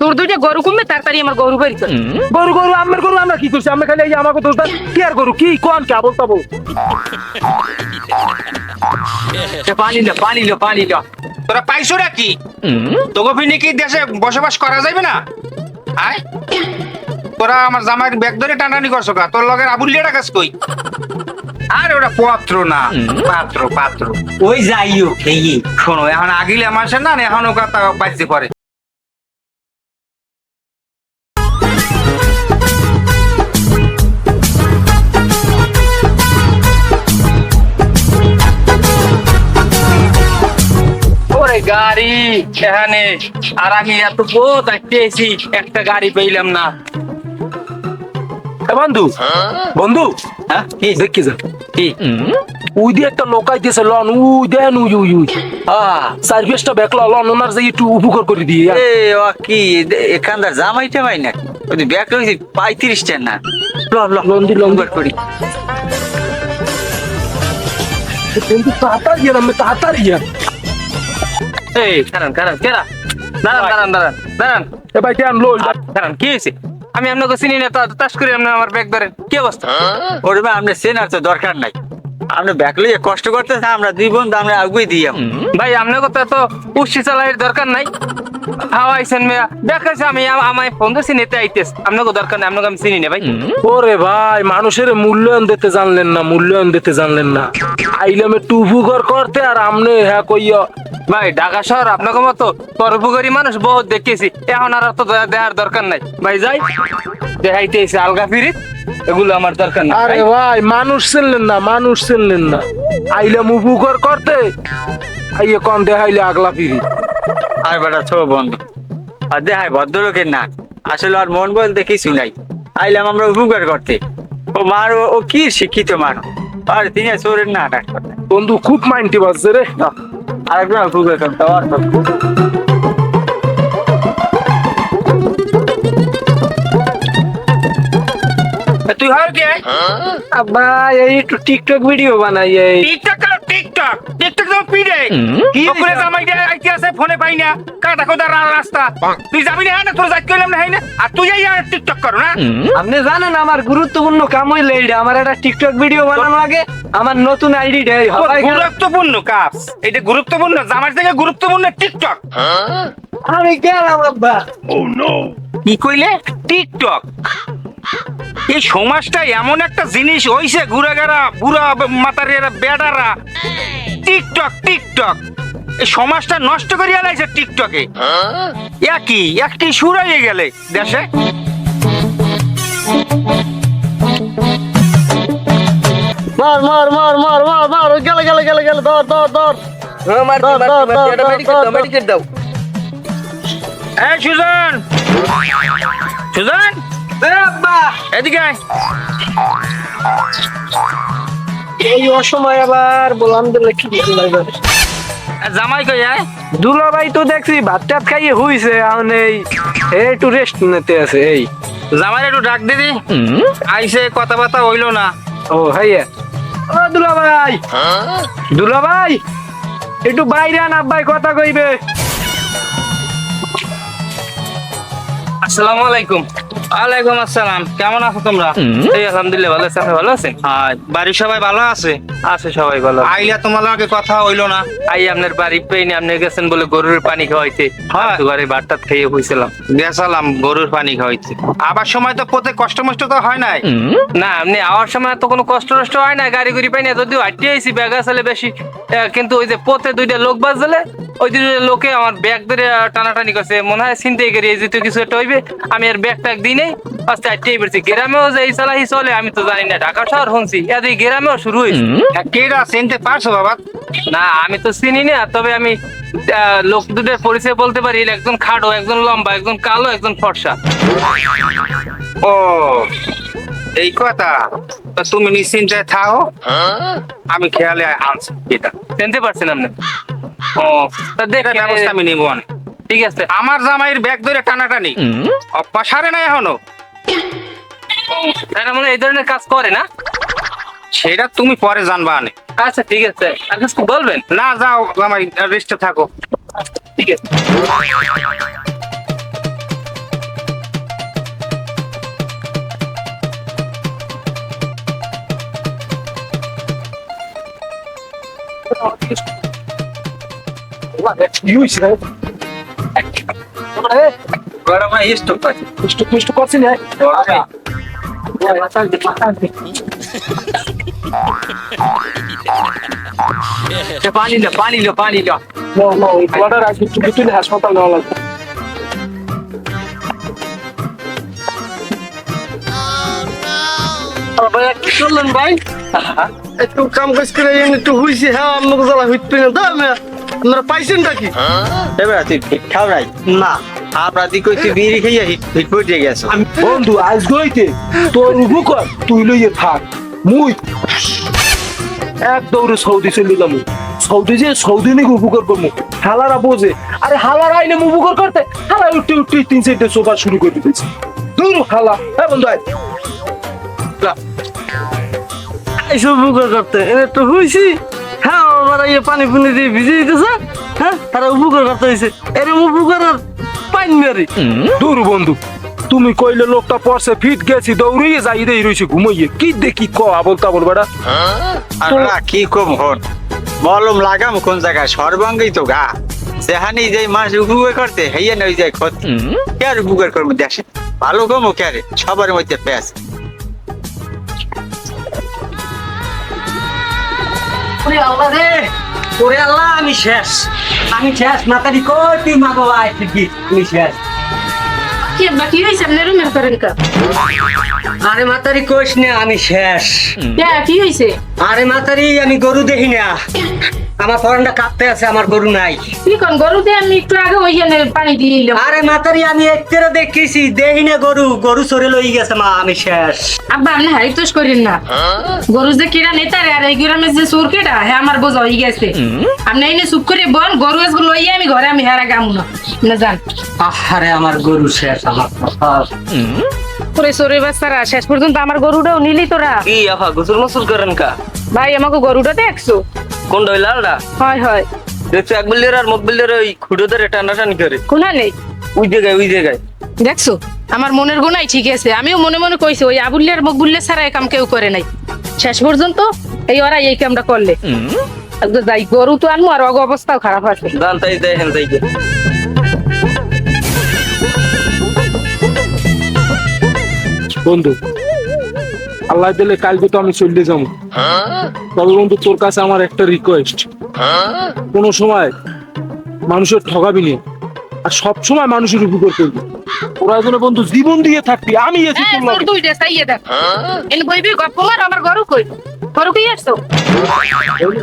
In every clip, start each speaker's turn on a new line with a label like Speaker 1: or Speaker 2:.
Speaker 1: তোর দুইটা গরু কমবে তাড়াতাড়ি আমার গরু কর
Speaker 2: গরু গরু আমের গরু আমরা কি করছি? আমরা খালি এই আমাকে দোষ দেন। কি আর গরু? কি? কোন কে? বলতা বল
Speaker 3: পানি লো পানি লো পানি লো।
Speaker 4: তোরা পাইছো কি তোকে ফিনি কি দেশে বসবাস করা যাবে না? আয়। তোরা আমার জামাইয়ের ব্যাগ ধরে টানানি করছ কা তোর লগের আবুল আবুলিয়াটা কাজ কই? আর ওটা পত্র না। পাত্র পাত্র।
Speaker 3: ওই যাইও খেয়ে
Speaker 4: শোনো এখন আগিলে আমার সে না এখন ওকা তা বাজতে পারে।
Speaker 1: গাড়ি এখানে আর আমি এত বোধ পেয়েছি একটা গাড়ি পেইলাম না।
Speaker 2: বন্ধু বন্ধু
Speaker 3: হ্যাঁ
Speaker 2: দেখি যা উই দিয়ে একটা লোক আইতেছে লন উই দেন উই উই উই। চার বেকলা লন ওনার যে একটু উপকার করে দিয়ে
Speaker 3: এ ও কি এখানকার জামাইটা পাই না? ওই পঁয়ত্রিশটা না? ল ল
Speaker 2: লন্দি লন্দি
Speaker 3: লম্বার করি।
Speaker 2: কিন্তু তাড়াতাড়ি আমি তাড়াতাড়ি যান
Speaker 1: এই দাঁড়ান দাঁড়ান কেরা? দাঁড়ান দাঁড়ান দাঁড়ান দাঁড়ান।
Speaker 2: এ ভাই কেন
Speaker 1: দাঁড়ান কি হয়েছে? আমি আপনাকে চিনি না তো তাস করে আপনি আমার ব্যাগ ধরেন। কি অবস্থা?
Speaker 3: ওরে ভাই আমরা চেনার তো দরকার নাই। আপনি ব্যাগ লইয়ে কষ্ট করতেছে আমরা দুই বন্ধু আমরা আগুই দিই
Speaker 1: ভাই আপনাকে তো এত পুষ্টি চালাইয়ের দরকার নাই। হাওয়াইছেন মেয়া। দেখাইছে আমি আমায় ফোন দিয়েছি নিতে আইতেস আপনাকে দরকার নাই আপনাকে আমি চিনি না ভাই।
Speaker 2: ওরে ভাই মানুষের মূল্যায়ন দিতে জানলেন না মূল্যায়ন দিতে জানলেন না। আইলাম একটু উপকার করতে আর আমনে হ্যাঁ কইয়া।
Speaker 1: ভাই ঢাকা শহর আপনাকে মতো পরোপকারী মানুষ বহুত দেখেছি এখন আর তো দয়া- দেওয়ার দরকার নাই। ভাই যাই। দেখাইতে এসে আলগা ফিরিত। এগুলো আমার দরকার নাই
Speaker 2: আরে
Speaker 1: ভাই।
Speaker 2: মানুষ চিনলেন না মানুষ চিনলেন না। আইলাম উপকার করতে আইয়ে কন দেখাইলে আগলা ফিরি
Speaker 3: আর বেটা ছো বন্ধু। আর দেখায় ভদ্রলোকের না। আসলে আর মন বলতে কিছু নাই। আইলাম আমরা উপকার করতে। ও মার ও- কি শিক্ষিত মানুষ? আর তিনি চোরের না
Speaker 2: বন্ধু খুব মাইন্ডে বাজছে রে।
Speaker 3: আরেকবার উপকার করতে আর
Speaker 4: তুই হয় কে?
Speaker 2: আব্বা এই একটু টিকটক ভিডিও বানাই এই।
Speaker 4: টিকটক টিকটক টিকটক তো পিড়ে। কি করে জামাই দে আইতে আছে ফোনে পাই না। কাটা কোদা রাস্তা। তুই যাবি না না তোর যাইতে কইলাম না হাই না? আর তুই এই আর টিকটক করো না?
Speaker 2: আপনি জানেন আমার গুরুত্বপূর্ণ কাম হইলে এইটা। আমার একটা টিকটক ভিডিও বানানো লাগে আমার নতুন আইডি ডে
Speaker 4: তোর গুরুত্বপূর্ণ কাজ। এটা গুরুত্বপূর্ণ জামার থেকে গুরুত্বপূর্ণ টিকটক।
Speaker 2: আমি গেলাম আব্বা।
Speaker 4: কি কইলে? টিকটক। এই সমাজটা এমন একটা জিনিস হইছে ঘুরাগারা বুড়া মাতারিয়ারা বেডারা। TikTok TikTok. এই সমাজটা নষ্ট করিয়া লাইছে টিকটকে। একই একটি সুরাইয়ে গেলে দেশে।
Speaker 2: মার মার মার মার মার মার গেলে গেলে গেলে গেলে ধর ধর ধর। ধর, ধর, ধর, ধর, ধর।
Speaker 4: এই সুজন! সুজন! এদিকে।
Speaker 2: এই অসময় আবার বললাম দিলে কি লাগবে।
Speaker 4: জামাই কই আয়।
Speaker 2: দুলা ভাই তো দেখছি ভাত টাত খাইয়ে হইছে এখন এই একটু রেস্ট নিতে আছে এই।
Speaker 4: জামাই একটু ডাক দিদি। আইসে কথাবার্তা হইল না।
Speaker 2: ও হাইয়া। ও দুলা ভাই দুলা ভাই একটু বাইরে আন আব্বাই কথা কইবে।
Speaker 1: আসসালামু আলাইকুম।
Speaker 4: ওয়ালাইকুম আসসালাম। কেমন আছো তোমরা?
Speaker 1: এই আলহামদুলিল্লাহ ভালো আছি ভালো আছেন?
Speaker 4: আর বাড়ির সবাই ভালো আছে?
Speaker 1: আছে সবাই ভালো।
Speaker 4: আইলা তোমার লগে কথা হইল না।
Speaker 1: আই আপনার বাড়ি আপনি গেছেন বলে গরুর পানি খাওয়াইতে।
Speaker 4: হ্যাঁ।
Speaker 1: ঘরে ভাতটাত খেয়ে হইছিলাম
Speaker 4: গেছালাম গরুর পানি খাওয়াইতে। আবার সময় তো পথে কষ্ট মষ্ট তো হয় নাই।
Speaker 1: না আপনি আওয়ার সময় তো কোনো কষ্ট টষ্ট হয় না গাড়ি গুড়ি পাই না যদিও হাঁটিয়ে আইসি ব্যাগ আসলে বেশি। কিন্তু ওই যে পথে দুইটা লোক বাজলে ওই দুইটা লোকে আমার ব্যাগ ধরে টানাটানি করছে। মনে হয় চিন্তাই করি এই যে কিছু একটা হইবে আমি আর ব্যাগ ট্যাগ দিই নেই আস্তে হাঁটিয়ে পড়ছি গ্রামেও যে এই চালাহি চলে আমি তো জানি না ঢাকা শহর শুনছি। এত এই গ্রামেও শুরু হয়েছে।
Speaker 4: কেডা চিনতে পারছ বাবা?
Speaker 1: না আমি তো চিনি না তবে আমি লোক দুটোর পরিচয় বলতে পারি একজন খাটো একজন লম্বা একজন কালো একজন ফর্সা।
Speaker 4: ও এই কথা? তো তুমি নিশ্চিন্তে থাও। আমি খেয়ালে আনছি এটা।
Speaker 1: চিনতে পারছেন আপনি ও তা দেখেন
Speaker 4: আমি নিব না।
Speaker 1: ঠিক আছে
Speaker 4: আমার জামাইয়ের ব্যাগ ধরে টানাটানি। অপ্পা সারে না এখনও।
Speaker 1: তারা মানে এই ধরনের কাজ করে না?
Speaker 4: সেটা তুমি পরে জানবা আনে।
Speaker 1: আচ্ছা ঠিক আছে। আর কিছু বলবেন?
Speaker 4: না যাও জামাই রেস্টে থাকো।
Speaker 1: ঠিক আছে।
Speaker 2: What?
Speaker 3: That's huge, right? পানি লো পানি লো
Speaker 2: No, no, ব্লাডার আজকে চুপি তুলে হাসপাতাল নেওয়া লাগবে।
Speaker 5: ভাই কি করলেন ভাই। একটু কাম কাজ করে একটু হইছে হ্যাঁ আমাকে জ্বালা হইতে না দা আমি আপনারা পাইছেন নাকি
Speaker 3: এবার ঠিক খাও নাই?
Speaker 5: না।
Speaker 3: আমরা তুই কইছি বিড়ি খাইয়া হিট পড়ে গেছে।
Speaker 2: বন্ধু আজ গইতে তোর উপকর তুই লইয়ে থাক। মুই এক দৌড়ে সৌদি চলে যাব। সৌদি যে সৌদি নাকি উপকার করব। হালারা বোঝে। আরে হালারা আইলে উপকার করতে। হালা উঠতে উঠতে তিন চারটে সোফা শুরু করে দিতেছি। দূর হালা। হ্যাঁ বন্ধু আয়।
Speaker 5: এইসব উপকার করতে। এনে তো হইছি হ্যাঁ আমার ইয়ে পানি পুনি দিয়ে ভিজে দিতেছে। হ্যাঁ তারা উপকার করতে হয়েছে এরকম উপকার আর
Speaker 2: দূর বন্ধু তুমি কইলে লোকটা পড়ছে ফিট গেছি দৌড়িয়ে যাই দেই রইছে ঘুমাইয়ে। কি দেখি ক আবল তাবল বেড়া
Speaker 3: আমরা কি কম হন? মলম লাগাম কোন জায়গায়? সর্বাঙ্গই তো গা। সেহানি যে মাস উপকার করতে হেইয়া নই যায় ক্ষতি কে আর উপকার করব? দেখে ভালো কমো কে রে সবার মধ্যে প্যাস
Speaker 6: ওরে আল্লাহ রে ওরে আল্লাহ। আমি শেষ। আমি শেষ। মাতারি কই তুই মাগো? আয় ঠিকই আমি শেষ।
Speaker 7: কি আব্বা কি হয়েছে? আপনার রুমের করেন কা।
Speaker 6: আরে মাতারি কোষ না আমি শেষ।
Speaker 7: কে কি হয়েছে?
Speaker 6: আরে মাতারি আমি গরু দেখি না। আমার ফরনটা কাঁপতে আছে আমার গরু নাই।
Speaker 7: কি কোন গরু দিয়ে আমি একটু আগে ওই জন্য পানি দিয়ে দিলাম।
Speaker 6: আরে মাতারি আমি একতেরে দেখেছি দেখি না গরু। গরু সরে লই গেছে মা আমি শেষ।
Speaker 7: আব্বা আপনি হারিতোষ করেন না। গরু যে কিরা নেতারে আর এই গ্রামে যে সুর কেটা হ্যাঁ আমার বোঝা হয়ে গেছে। আপনি এনে চুপ করে বল গরু এসগুলো লইয়া আমি ঘরে আমি হেরা গামু না। না যান।
Speaker 6: আরে আমার গরু শেষ আমার।
Speaker 7: করে সরে বাচ্চারা শেষ পর্যন্ত আমার গরুটাও নিলি তোরা।
Speaker 5: কি আফা গোসল মসুল করেন কা?
Speaker 7: ভাই আমাকে গরুটা দেখছ?
Speaker 5: কোন ডই লালডা
Speaker 7: হয় হয়।
Speaker 5: দেখছ এক বিল্লের আর মুখ বিল্লের ওই খুঁড়ো ধরে টানা টানি করে।
Speaker 7: কোনা নেই?
Speaker 5: ওই জায়গায় ওই জায়গায়।
Speaker 7: দেখছ আমার মনের গোনাই ঠিক আছে। আমিও মনে মনে কইছি ওই আবুল্লের মুখ বুল্লে ছাড়া এই কাম কেউ করে নাই। শেষ পর্যন্ত এই ওরা এই কামটা করলে। একদম যাই গরু তো আনব আর অগ অবস্থাও খারাপ আছে।
Speaker 5: দান তাই দেখেন তাই
Speaker 2: বন্ধু আল্লাহ দিলে কালকে তো আমি চলে যাব। তবে বন্ধু তোর কাছে আমার একটা রিকোয়েস্ট কোন সময় মানুষের ঠকাবি নি আর সব সময় মানুষের উপকার করবি। ওরা যেন বন্ধু জীবন দিয়ে থাকবি আমি আছি
Speaker 7: হ্যাঁ তোর
Speaker 2: লগে।
Speaker 7: দুইটা চাইয়ে দেখ। এনে বইবি গপ্প মার আমার গরু কই? গরু কি আসছো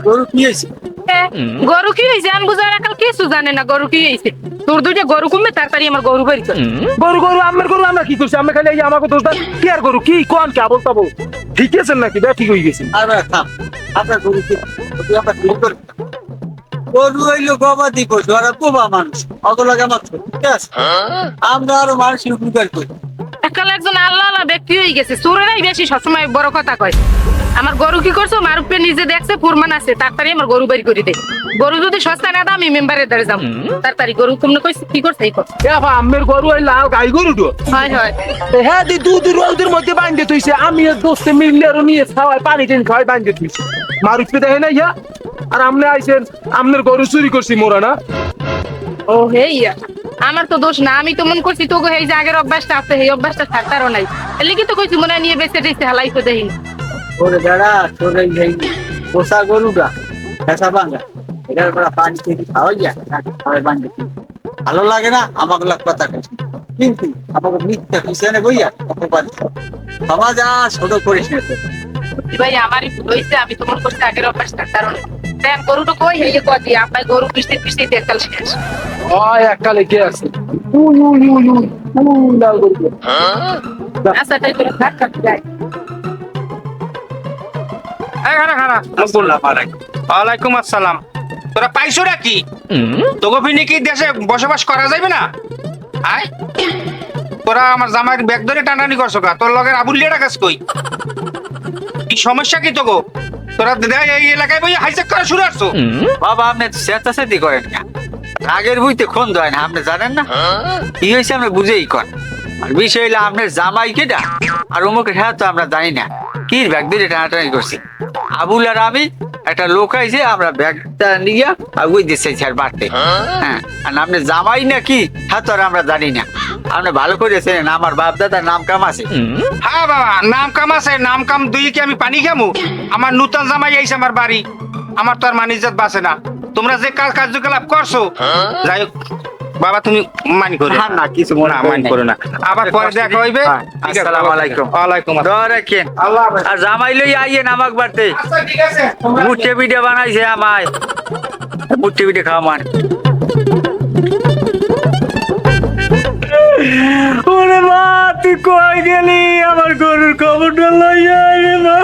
Speaker 3: গরু কি হয়েছে
Speaker 7: হ্যাঁ, গরু কি হয়েছে আমি বুঝার একাল কিছু জানে না গরু কি হয়েছে তোর দুইটা গরু কমবে তাড়াতাড়ি আমার গরু কর
Speaker 2: গরু গরু আমার গরু আমরা কি করছি? আমরা খালি এই আমাকে দোষ দেন কি আর গরু কি কোন কে বলতা বল ঠিক আছে নাকি? দেখ ঠিক হয়ে গেছে।
Speaker 3: আর থাম আপনার গরু কি? আমরা কি করি গরু হইল গবাদি পশু আর কোবা মানুষ। অগলাগে আমার ঠিক আছে? আমরা আরও মানুষের উপকার করি।
Speaker 7: একাল একজন আল্লাহ আল্লাহ ব্যক্তি হয়ে গেছে চোরেরাই বেশি সবসময় বড় কথা কয়। আমার গরু কি করছ? মারুপে নিজে দেখছে ফুরমান আছে তাড়াতাড়ি আমার গরু বের করে দে। গরু যদি সস্তা না দাম আমি মেম্বারের দ্বারা যাম তাড়াতাড়ি গরু কমনে কইছে কি করছে এই কর?
Speaker 2: এ বাবা আমের গরু এই লাল গাই গরু তো।
Speaker 7: হয় হয়।
Speaker 2: হ্যাঁ দি দুধ রোদের মধ্যে বাঁধতে তুইছে আমি এর দোস্তে মিললে আর নিয়ে খাওয়াই পানি টেন খাওয়াই বাঁধতে তুইছে মারুফকে দেখে না ইয়া? আর আমনে আইছেন আমনের গরু চুরি করছি মোরা না?
Speaker 7: ও হে ইয়া। আমার তো দোষ না আমি তো মন করছি তোকে এই যে আগের অভ্যাসটা আছে এই অভ্যাসটা থাকতারও নাই। এলিকি তো কইছি মনে নিয়ে বেঁচে টেসে হালাই তো দেখিনি।
Speaker 3: ওরে দাঁড়া তোর এই পোষা গরুটা বাঙ্গা এটার পর পানি খাওয়াই যায় খাওয়াই বাঙ্গে ভালো লাগে না? আমাকে লাগ কথা কিন্তু আমাকে মিথ্যা পিছনে বইয়া অপবাদ সমাজ আর ছোট করিস না তো।
Speaker 7: ভাই আমারই হয়েছে। আমি তো মন আগের অভ্যাস থাকতারও দেখ গরুটা কই হেয়ে কদি আপনার গরু পিছতে পিছতে দেখতাল শেষ।
Speaker 2: ওই একটা লেগে আছে? উই উই উই উই উই লাল গরু।
Speaker 7: আচ্ছা তাই করে থাক থাক যাই।
Speaker 4: এই খারা খারা। ওয়ালাইকুম আসসালাম। তোরা পাইছো নাকি তোকে ফিনি কি দেশে বসবাস করা যাবে না? আয়। তোরা আমার জামাইয়ের ব্যাগ ধরে টানানি করছ কা তোর লগের আবুল আবুল্লিয়াটা কাজ কই? কি সমস্যা কি তোকে তোরা দেখ এই এলাকায় বই হাইজেক করা শুরু আসছো
Speaker 3: বাবা আপনি তো চেতাচেতি করেন না। রাগের বইতে খুন দেয় না আপনি জানেন না? কি হয়েছে আমরা বুঝেই কর। আর বিষয় হইল আপনার জামাই কেটা আর অমুকের হ্যাঁ তো আমরা জানি না। কি ব্যাগ দিয়ে টানাটানি করছি? আবুল আর আমি একটা লোক আইছে আমরা ব্যাগটা নিয়ে ওই দেশে স্যার বাড়তে। হ্যাঁ? আর আপনি জামাই নাকি? হ্যাঁ তো আমরা জানি না। আপনি ভালো করে চেনেন আমার বাপ দাদার নাম কাম আছে।
Speaker 4: হ্যাঁ বাবা নাম কাম আছে নাম কাম দুই কি আমি পানি খামু? আমার নূতন জামাই আইছে আমার বাড়ি। আমার তো আর মানিজাত বাসে না। তোমরা যে কাজ কার্যকলাপ করছ যাই হোক বাবা তুমি মানি করো।
Speaker 3: হ্যাঁ, না, কিছু মনে
Speaker 4: না মানি করো না। আবার পরে দেখা হইবে।
Speaker 3: হ্যাঁ, আসসালামু আলাইকুম।
Speaker 4: ওয়ালাইকুম আসসালাম।
Speaker 3: রাখেন।
Speaker 4: আল্লাহ হাফেজ।
Speaker 3: আর জামাই লই আইয়েন আমাক বাড়তে।
Speaker 4: আচ্ছা ঠিক আছে।
Speaker 3: মুঠে পিঠে বানাইছে আমায়। মুঠে পিঠে খাওয়া মান।
Speaker 5: ওরে মা তুই কই গেলি? আমার গরুর খবরটা লইয়া রে মা।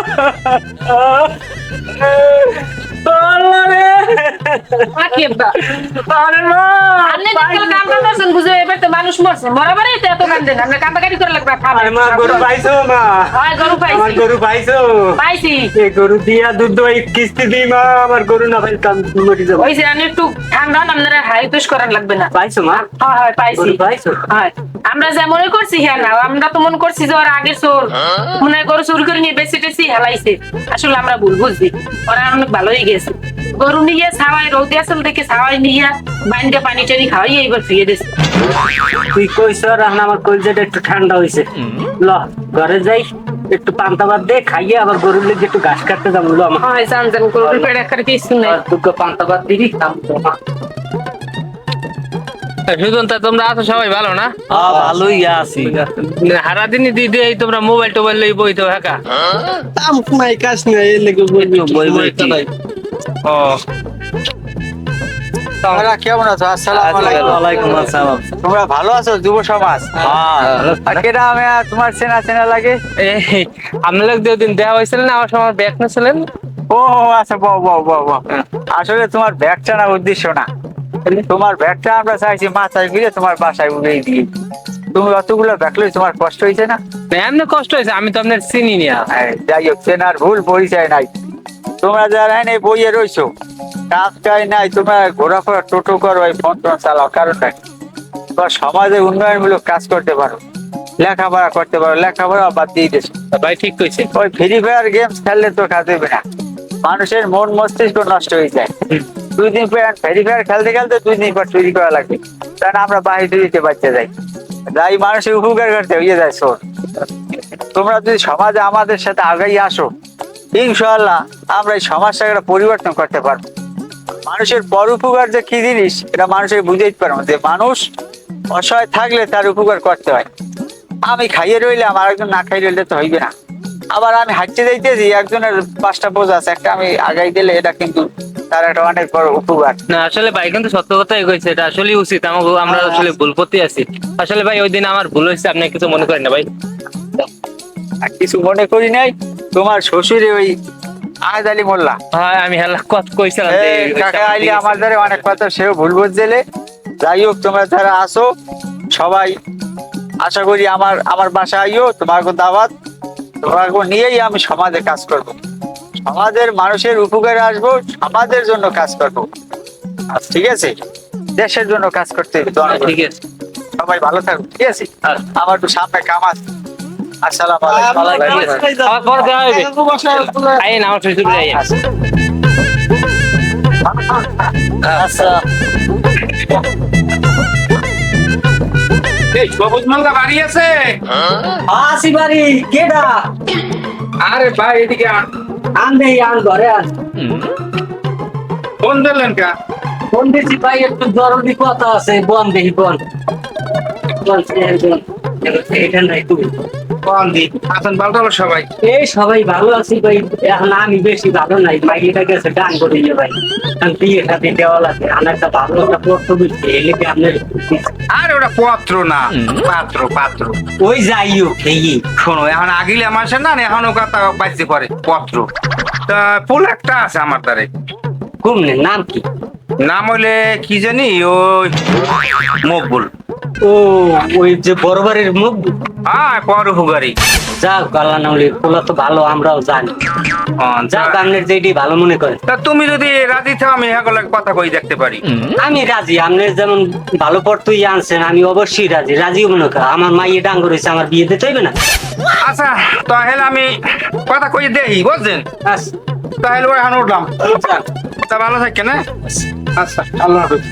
Speaker 5: আল্লাহ রে। আরে মা
Speaker 7: আপনি দেখলে কাম করতেছেন বুঝে এবার তো মানুষ মরছে। মরা তো এত কান্দেন আপনি কান্দাকাটি করে লাগবে
Speaker 5: আরে মা গরু পাইছো মা?
Speaker 7: হয় গরু
Speaker 5: আমার গরু পাইছো?
Speaker 7: পাইছি।
Speaker 5: এ গরু দিয়া দুধ দই কিস্তি দিই মা আমার গরু না পাইতাম মরি যাব।
Speaker 7: ওই যে আমি একটু ঠান্ডা আপনারা হাই তুষ করার লাগবে না।
Speaker 5: পাইছো মা?
Speaker 7: হয় হয় পাইছি।
Speaker 5: পাইছো?
Speaker 7: হয়। আমরা যে মনে করছি হ্যাঁ না আমরা তো মনে করছি যে ওর আগে চোর। মনে হয় গরু চুরি করে নিয়ে বেশি টেসি হেলাইছে। আসলে আমরা ভুল বুঝছি। ওরা অনেক ভালোই গেছে। গরু নিয়ে ছাওয়াই রোদে আসল দেখে ছাওয়াই নিয়ে বাইন্দে পানি টানি খাওয়াই এইবার ফিরে দিছে।
Speaker 5: তুই কইছ রান্না আমার কলজাটা একটু ঠান্ডা হইছে। ল ঘরে যাই একটু পান্তা ভাত দে খাইয়ে আবার গরুর লেগে একটু ঘাস কাটতে যাব। ল মা।
Speaker 7: হয় জান জান গরুর পেট একটা কিছু নেই
Speaker 5: আর পান্তা ভাত দিবি তো
Speaker 1: সুজন তা তোমরা আছো সবাই ভালো না?
Speaker 5: ভালোই আছি।
Speaker 1: হারা দিনই দিয়ে দিয়ে তোমরা মোবাইল টোবাইল লই বইতো হাকা
Speaker 5: কাম নাই কাজ নাই এই লেগে বই বই
Speaker 1: ও।
Speaker 3: তোমরা কেমন আছো? আসসালামু আলাইকুম।
Speaker 5: ওয়ালাইকুম আসসালাম।
Speaker 3: তোমরা ভালো আছো? যুব সমাজ? আর কেডা আমি তোমার চেনা চেনা লাগে?
Speaker 1: এই আপনার দিন দেওয়া হয়েছিল না? আমার সময় ব্যাগ নিয়েছিলেন?
Speaker 3: ও আচ্ছা আসলে তোমার ব্যাগ টানার উদ্দেশ্য না। তোমার ব্যাগটা আমরা চাইছি মাথায় ফিরে তোমার বাসায় উড়িয়ে দিয়ে। তুমি অতগুলো ব্যাগ লই তোমার কষ্ট হয়েছে না?
Speaker 1: না, এমনি কষ্ট হয়েছে আমি তো আপনার চিনি না।
Speaker 3: যাই হোক চেনার ভুল পরিচয় নাই। তোমরা যারা এই বইয়ে রইছো কাজ কাজ নাই তোমরা ঘোরাফেরা টোটো করো এই ফোন টোন চালাও কারণটা? তোমরা সমাজে উন্নয়নমূলক কাজ করতে পারো লেখাপড়া করতে পারো লেখাপড়া বাদ দিয়ে দিয়েছ।
Speaker 1: ভাই ঠিক কইছে।
Speaker 3: ওই ফ্রি ফায়ার গেমস খেললে তো কাজ দেবে না। মানুষের মন মস্তিষ্ক নষ্ট হয়ে যায়। দুই দিন পর ফ্রি ফায়ার খেলতে খেলতে দুই দিন পর চুরি করা লাগবে। কারণ আমরা বাহিরে দিতে বাচ্চা যাই। যাই মানুষের উপকার করতে হয়ে যায় শোর তোমরা যদি সমাজে আমাদের সাথে আগাই আসো ইনশাল্লাহ আমরা এই সমাজটাকে পরিবর্তন করতে পারব। মানুষের পর উপকার যে কি জিনিস এটা মানুষের বুঝাইতে পারব যে মানুষ অসহায় থাকলে তার উপকার করতে হয়। আমি খাইয়ে রইলাম আর একজন না খাই রইলে তো হইবে না। আবার আমি হাঁটতে যাইতেছি একজনের পাঁচটা বোঝ আছে একটা আমি আগাই দিলে এটা কিন্তু তার একটা অনেক বড় উপকার।
Speaker 1: না আসলে ভাই কিন্তু সত্য কথাই কইছে এটা আসলে উচিত আমাকে আমরা আসলে ভুল করতে আছি। আসলে ভাই ওই দিন আমার ভুল হয়েছে আপনি কিছু মনে করেন না ভাই।
Speaker 3: আর কিছু মনে করি নাই তোমার শ্বশুরে ওই আহাদ আলী মোল্লা?
Speaker 1: হ্যাঁ আমি হেলা কত কইছিলাম
Speaker 3: কাকা আইলে আমার দ্বারা অনেক কথা সেও ভুল বুঝছিলে যাই হোক তোমরা যারা আসো সবাই আশা করি আমার আমার বাসা আইও তোমাকে দাওয়াত তোমাকে নিয়েই আমি সমাজে কাজ করব। সমাজের মানুষের উপকারে আসব সমাজের জন্য কাজ করব। ঠিক আছে? দেশের জন্য কাজ করতে হবে
Speaker 1: ঠিক আছে।
Speaker 3: সবাই ভালো থাকো ঠিক আছে? আমার একটু সামনে কাম আছে। আসসালামু আলাইকুম।
Speaker 1: আবার পরে দেখা হবে। আইন আমার শ্বশুর বাড়ি আইন
Speaker 5: আচ্ছা
Speaker 4: এই সবুজ মালদা বাড়ি আছে?
Speaker 6: আসি বাড়ি কেডা?
Speaker 4: আরে ভাই এদিকে আন।
Speaker 6: আন দেই আন ঘরে আন।
Speaker 4: ফোন দিলেন কা?
Speaker 6: ফোন দিছি ভাই একটু জরুরি কথা আছে। বন দেহি বন বন। এটা নাই তুমি
Speaker 4: ফোন দি আসেন পাল্টালো সবাই।
Speaker 6: এই সবাই ভালো আছি ভাই। এখন আমি বেশি ভালো নাই মাইলিটা গেছে গান করে দিয়ে ভাই। আমি বিয়ে সাথে দেওয়া লাগে আমার একটা ভালো একটা পত্র বুঝছি এলিকে আপনার
Speaker 4: আর ওটা পত্র না পাত্র পাত্র।
Speaker 6: ওই যাইও খেয়ে
Speaker 4: শোনো এখন আগিলে মাসে না এখন ও কথা বাজতে পারে পত্র। তা ফুল একটা আছে আমার দ্বারে।
Speaker 6: ঘুমনে নাম কি?
Speaker 4: নাম হইলে কি জানি ওই মকবুল।
Speaker 6: ও ওই যে বড় বাড়ির মুখ
Speaker 4: হ্যাঁ পর হুগারি
Speaker 6: যাক গালা নামলে পোলা তো ভালো আমরাও জানি। যাক আপনার যেটি ভালো মনে করেন।
Speaker 4: তা তুমি যদি রাজি থাও আমি হ্যাঁ কথা কই দেখতে পারি।
Speaker 6: আমি রাজি আপনি যেমন ভালো পড়তুই আনছেন আমি অবশ্যই রাজি। রাজি মনে করেন আমার মাইয়ে ডাঙ্গ হয়েছে আমার বিয়ে দিতে হইবে না।
Speaker 4: আচ্ছা তাহলে আমি কথা কই দেই বুঝছেন?
Speaker 6: আচ্ছা।
Speaker 4: তাহলে ওই হান উঠলাম তা ভালো থাকেন হ্যাঁ আচ্ছা আল্লাহ হাফেজ।